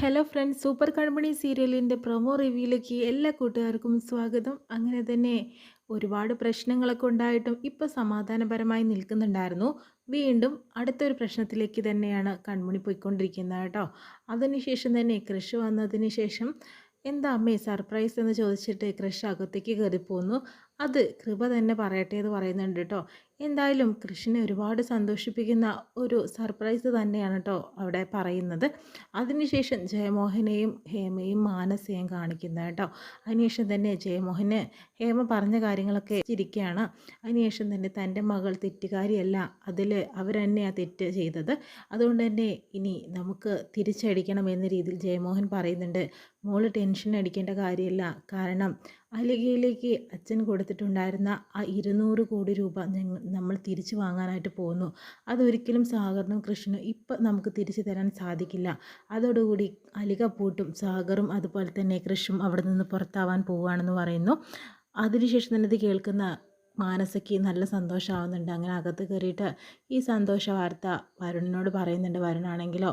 Hello friends super കൺമണി സീരിയലിന്റെ promo റിവ്യൂയിലേക്ക് എല്ലാ കൂട്ടുകാർക്കും സ്വാഗതം. അങ്ങനെ തന്നെ ഒരുപാട് പ്രശ്നങ്ങളൊക്കെ ഉണ്ടായിട്ടും ഇപ്പോൾ സമാധാനപരമായി നിൽക്കുന്നുണ്ടായിരുന്നു. വീണ്ടും അടുത്തൊരു പ്രശ്നത്തിലേക്ക് തന്നെയാണ് കൺമണി പോയിക്കൊണ്ടിരിക്കുന്നത് കേട്ടോ. അതിനുശേഷം തന്നെ കൃഷി വന്നതിന് ശേഷം എന്താ അമ്മേ സർപ്രൈസ് എന്ന് ചോദിച്ചിട്ട് കൃഷ് അകത്തേക്ക് കയറി പോന്നു അത് കൃപ തന്നെ പറയട്ടെ എന്ന് പറയുന്നുണ്ട് കേട്ടോ. എന്തായാലും കൃഷ്ണനെ ഒരുപാട് സന്തോഷിപ്പിക്കുന്ന ഒരു സർപ്രൈസ് തന്നെയാണ് കേട്ടോ അവിടെ പറയുന്നത്. അതിനുശേഷം ജയമോഹനെയും ഹേമയും മാനസയും കാണിക്കുന്നത് കേട്ടോ. അതിനുശേഷം തന്നെ ജയമോഹന് ഹേമ പറഞ്ഞ കാര്യങ്ങളൊക്കെ ചിരിക്കുകയാണ്. അതിനുശേഷം തന്നെ തന്റെ മകൾ തെറ്റുകാരിയല്ല അതിൽ അവർ തന്നെയാണ് തെറ്റ് ചെയ്തത്. അതുകൊണ്ട് തന്നെ ഇനി നമുക്ക് തിരിച്ചടിക്കണം എന്ന രീതിയിൽ ജയമോഹൻ പറയുന്നുണ്ട്. മോൾ ടെൻഷൻ അടിക്കേണ്ട കാര്യമില്ല. കാരണം അലികയിലേക്ക് അച്ഛൻ കൊടുത്തിട്ടുണ്ടായിരുന്ന ആ ഇരുന്നൂറ് കോടി രൂപ ഞങ്ങൾ നമ്മൾ തിരിച്ചു വാങ്ങാനായിട്ട് പോകുന്നു അതൊരിക്കലും സാഗറിനും കൃഷ്ണനും ഇപ്പം നമുക്ക് തിരിച്ചു തരാൻ സാധിക്കില്ല. അതോടുകൂടി അലിക പൂട്ടും സാഗറും അതുപോലെ തന്നെ കൃഷും അവിടെ നിന്ന് പുറത്താവാൻ പോവുകയാണെന്ന് പറയുന്നു. അതിനുശേഷം തന്നെ ഇത് കേൾക്കുന്ന മാനസയ്ക്ക് നല്ല സന്തോഷമാവുന്നുണ്ട് അങ്ങനെ അകത്ത് കയറിയിട്ട് ഈ സന്തോഷ വാർത്ത വരുണിനോട് പറയുന്നുണ്ട്. വരുണാണെങ്കിലോ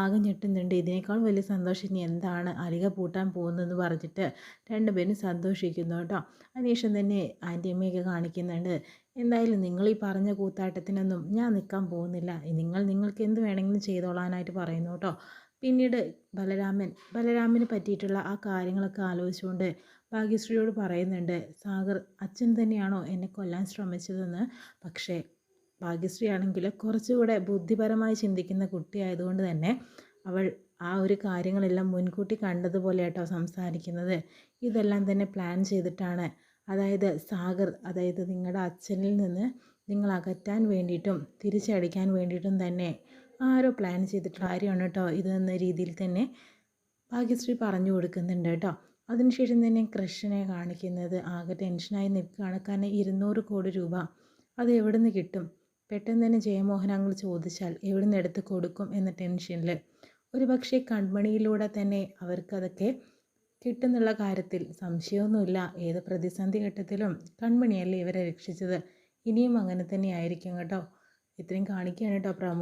ആകെ ഞെട്ടുന്നുണ്ട്. ഇതിനേക്കാൾ വലിയ സന്തോഷം ഇനി എന്താണ്? അലിക പൂട്ടാൻ പോകുന്നതെന്ന് പറഞ്ഞിട്ട് രണ്ടുപേരും സന്തോഷിക്കുന്നു കേട്ടോ അതിനുശേഷം തന്നെ ആന്റി അമ്മയൊക്കെ കാണിക്കുന്നുണ്ട്. എന്തായാലും നിങ്ങൾ ഈ പറഞ്ഞ കൂത്താട്ടത്തിനൊന്നും ഞാൻ നിൽക്കാൻ പോകുന്നില്ല. നിങ്ങൾ നിങ്ങൾക്ക് എന്ത് വേണമെങ്കിലും ചെയ്തോളാനായിട്ട് പറയുന്നു കേട്ടോ പിന്നീട് ബലരാമൻ ബലരാമന് പറ്റിയിട്ടുള്ള ആ കാര്യങ്ങളൊക്കെ ആലോചിച്ചുകൊണ്ട് ഭാഗ്യശ്രീയോട് പറയുന്നുണ്ട് സാഗർ അച്ഛൻ തന്നെയാണോ എന്നെ കൊല്ലാൻ ശ്രമിച്ചതെന്ന്? പക്ഷേ ഭാഗ്യശ്രീ ആണെങ്കിൽ കുറച്ചുകൂടെ ബുദ്ധിപരമായി ചിന്തിക്കുന്ന കുട്ടിയായതുകൊണ്ട് തന്നെ അവൾ ആ ഒരു കാര്യങ്ങളെല്ലാം മുൻകൂട്ടി കണ്ടതുപോലെ കേട്ടോ സംസാരിക്കുന്നത്. ഇതെല്ലാം തന്നെ പ്ലാൻ ചെയ്തിട്ടാണ്. അതായത് സാഗർ അതായത് നിങ്ങളുടെ അച്ഛനിൽ നിന്ന് നിങ്ങൾ അകറ്റാൻ വേണ്ടിയിട്ടും തിരിച്ചടിക്കാൻ വേണ്ടിയിട്ടും തന്നെ ആരോ പ്ലാൻ ചെയ്തിട്ടുള്ള കാര്യമാണ് കേട്ടോ ഇതെന്ന രീതിയിൽ തന്നെ ഭാഗ്യശ്രീ പറഞ്ഞു കൊടുക്കുന്നുണ്ട് കേട്ടോ. അതിനുശേഷം തന്നെ കൃഷ്ണനെ കാണിക്കുന്നത് ആകെ ടെൻഷനായി നിൽക്കുകയാണ്. കാരണം ഇരുന്നൂറ് കോടി രൂപ അത് എവിടെ നിന്ന് കിട്ടും? പെട്ടെന്ന് തന്നെ ജയമോഹൻ അങ്ങൾ ചോദിച്ചാൽ എവിടെ നിന്ന് എടുത്ത് കൊടുക്കും എന്ന ടെൻഷനിൽ ഒരു പക്ഷേ കൺമണിയിലൂടെ തന്നെ അവർക്കതൊക്കെ കിട്ടുന്നുള്ള കാര്യത്തിൽ സംശയമൊന്നുമില്ല. ഏത് പ്രതിസന്ധി ഘട്ടത്തിലും കൺമണിയല്ലേ ഇവരെ രക്ഷിച്ചത്? ഇനിയും അങ്ങനെ തന്നെ ആയിരിക്കും കേട്ടോ. ഇത്രയും കാണിക്കുകയാണ് കേട്ടോ പ്രമോ